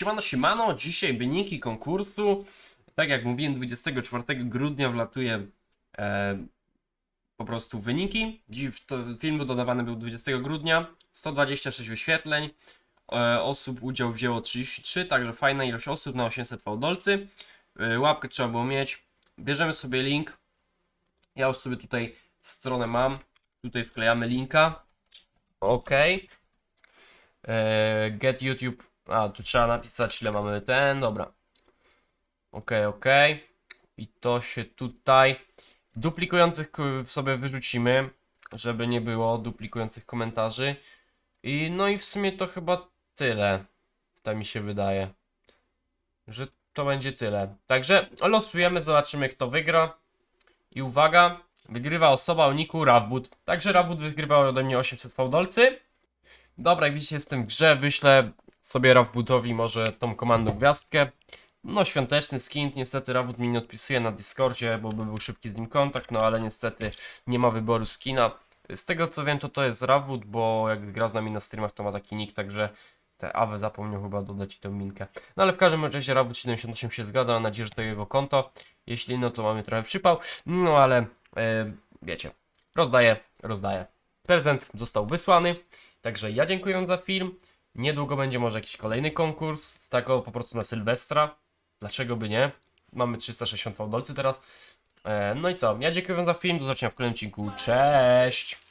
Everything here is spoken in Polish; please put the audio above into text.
Siemano, siemano, dzisiaj wyniki konkursu. Tak jak mówiłem, 24 grudnia wlatuje e, po prostu wyniki. Dziś film dodawany był 20 grudnia. 126 wyświetleń. E, osób udział wzięło 33, także fajna ilość osób na 800 fałdolcy. E, łapkę trzeba było mieć. Bierzemy sobie link. Ja już sobie tutaj stronę mam. Tutaj wklejamy linka. OK. E, get YouTube. A, tu trzeba napisać, ile mamy ten. Dobra. Ok, ok. I to się tutaj. Duplikujących k- sobie wyrzucimy, żeby nie było duplikujących komentarzy. I no i w sumie to chyba tyle. Tak mi się wydaje. Że to będzie tyle. Także losujemy, zobaczymy kto wygra. I uwaga, wygrywa osoba o niku Ravbud. Także Ravbud wygrywa ode mnie 800 fałdolcy. Dobra, jak widzicie jestem w grze, wyślę sobie Ravbudowi może tą komandą gwiazdkę. No świąteczny skin, niestety Ravbud mi nie odpisuje na Discordzie, bo by był szybki z nim kontakt, no ale niestety nie ma wyboru skina. Z tego co wiem to to jest Ravbud, bo jak gra z nami na streamach to ma taki nick, także te Awe zapomniał chyba dodać i tą minkę. No ale w każdym razie Ravbud 78 się zgadza, mam nadzieję, że to jego konto. Jeśli no to mamy trochę przypał, no ale e, wiecie, rozdaję, rozdaję. Prezent został wysłany, także ja dziękuję za film. Niedługo będzie może jakiś kolejny konkurs z takiego po prostu na Sylwestra. Dlaczego by nie? Mamy 360 fałdolcy teraz. E, no i co? Ja dziękuję za film. Do zobaczenia w kolejnym odcinku. Cześć!